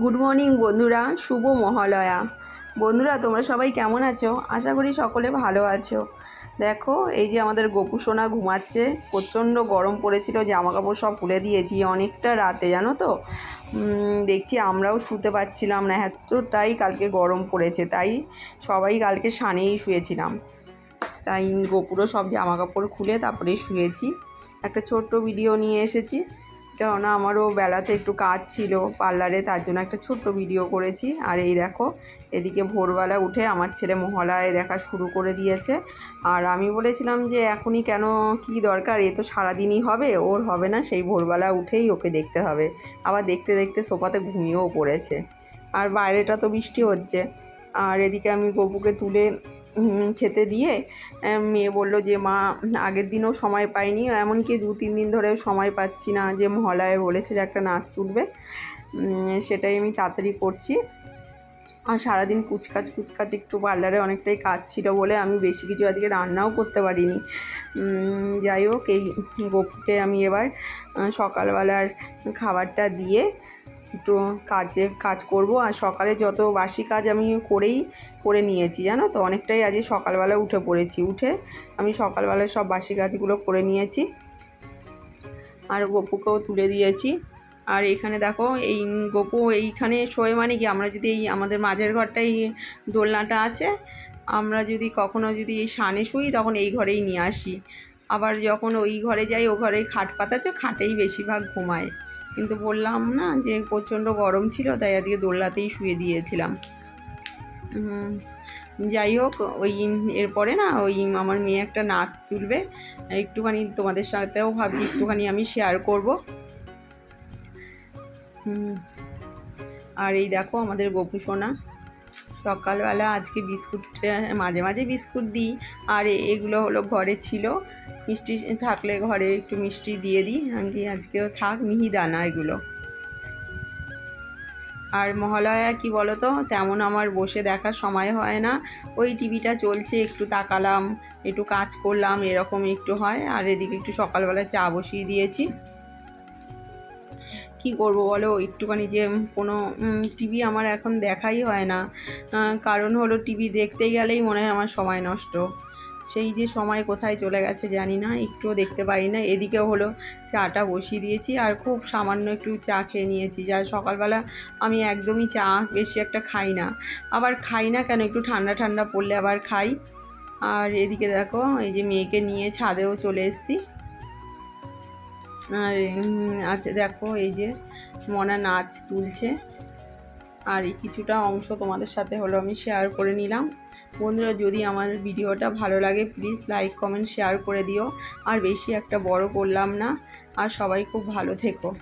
Good morning বন্ধুরা। শুভ মহালয়া। বন্ধুরা, তোমরা সবাই কেমন আছো? আশা করি সকলে ভালো আছো। দেখো, এই যে আমাদের গোপু সোনা ঘুমাচ্ছে। প্রচণ্ড গরম পড়েছিল জামা কাপড় সব খুলে দিয়েছি অনেকটা রাতে, জানো তো? দেখছি আমরাও শুতে পারছিলাম না, এতটাই কালকে গরম পড়েছে, তাই সবাই কালকে সানেই শুয়েছিলাম। তাই গোপুরও সব জামা কাপড় খুলে তারপরে শুয়েছি। একটা ছোট্ট ভিডিও নিয়ে এসেছি। কেননা আমারও বেলাতে একটু কাজ ছিল পার্লারে, তার জন্য একটা ছোট্ট ভিডিও করেছি। আর এই দেখো, এদিকে ভোরবেলা উঠে আমার ছেলে মহলায় দেখা শুরু করে দিয়েছে। আর আমি বলেছিলাম যে, এখনই কেন, কি দরকার? এ তো সারাদিনই হবে, ওর হবে না, সেই ভোরবেলা উঠেই ওকে দেখতে হবে। আবার দেখতে দেখতে সোফাতে ঘুমিয়েও পড়েছে। আর বাইরেটা তো বৃষ্টি হচ্ছে। আর এদিকে আমি গপুকে তুলে খেতে দিয়ে মেয়ে বলল যে, মা, আগের দিনও সময় পাইনি, এমনকি দু, তিন দিন ধরেও সময় পাচ্ছি না। যে মহলায় বলেছিল একটা নাচ তুলবে। সেটাই আমি তাড়াতাড়ি করছি। আর সারাদিন কুচকাচ কুচকাচ, একটু পার্লারে অনেকটাই কাজ ছিল বলে আমি বেশি কিছু আজকে রান্নাও করতে পারিনি। যাই হোক, এই গপুকে আমি এবার সকালবেলার খাবারটা দিয়ে একটু কাজে কাজ করব আর সকালে যত বাসি কাজ আমি করেই, করে নিয়েছি, জানো তো? অনেকটাই আজকে সকালবেলা উঠে পড়েছি। উঠে আমি সকালবেলায় সব বাসি কাজগুলো করে নিয়েছি। আর গপুকেও তুলে দিয়েছি। আর এখানে দেখো, এই গপু এইখানে শোয় মানে কি? আমরা যদি এই আমাদের মাঝের ঘরটাই দোলনাটা আছে, আমরা যদি কখনো যদি এই সানে শুই, তখন এই ঘরেই নিয়ে আসি। আবার যখন ওই ঘরে যাই, ও ঘরে খাট পাতা আছে, খাটেই বেশিরভাগ ঘুমায়। কিন্তু বললাম না যে প্রচণ্ড গরম ছিল, তাই আজকে দোলনাতেই শুয়ে দিয়েছিলাম। যাই হোক, ওই এরপরে না ওই আমার মেয়ে একটা নাচ তুলবে, একটুখানি তোমাদের সাথেও ভাবছি, একটুখানি আমি শেয়ার করব। আর এই দেখো আমাদের গোপু সোনা সকালবেলা আজকে বিস্কুট মাঝে মাঝে বিস্কুট দিই। আর এগুলো হলো ঘরে ছিল। মিষ্টি থাকলে ঘরে একটু মিষ্টি দিয়ে দিই। আজকে আজকেও থাক মিহিদানা এগুলো। আর মহালয়া কি বলো তো তেমন আমার বসে দেখার সময় হয় না। ওই টিভিটা চলছে, একটু তাকালাম, একটু কাজ করলাম এরকম একটু হয়। আর এদিকে একটু সকালবেলা চা বসিয়ে দিয়েছি। কি করব বলো? একটুখানি যে কোনো টিভি আমার এখন দেখাই হয় না। কারণ হলো টিভি দেখতে গেলেই মনে হয় আমার সময় নষ্ট। সেই যে সময় কোথায় চলে গেছে জানি না, একটুও দেখতে পারি না। এদিকেও হলো চাটা বসিয়ে দিয়েছি আর খুব সামান্য একটু চা খেয়ে নিয়েছি। যা সকালবেলা আমি একদমই চা বেশি একটা খাই না। আবার খাই না কেন? একটু ঠান্ডা ঠান্ডা পড়লে আবার খাই। আর এদিকে দেখো, এই যে মেয়েকে নিয়ে ছাদেও চলে এসেছি। আছে দেখো, এই যে মনা নাচ তুলছে। আর এই কিছুটা অংশ তোমাদের সাথে হলো আমি শেয়ার করে নিলাম। বন্ধুরা, যদি আমার ভিডিওটা ভালো লাগে প্লিজ লাইক কমেন্ট শেয়ার করে দিও। আর বেশি একটা বড় করলাম না। আর সবাই খুব ভালো থেকো।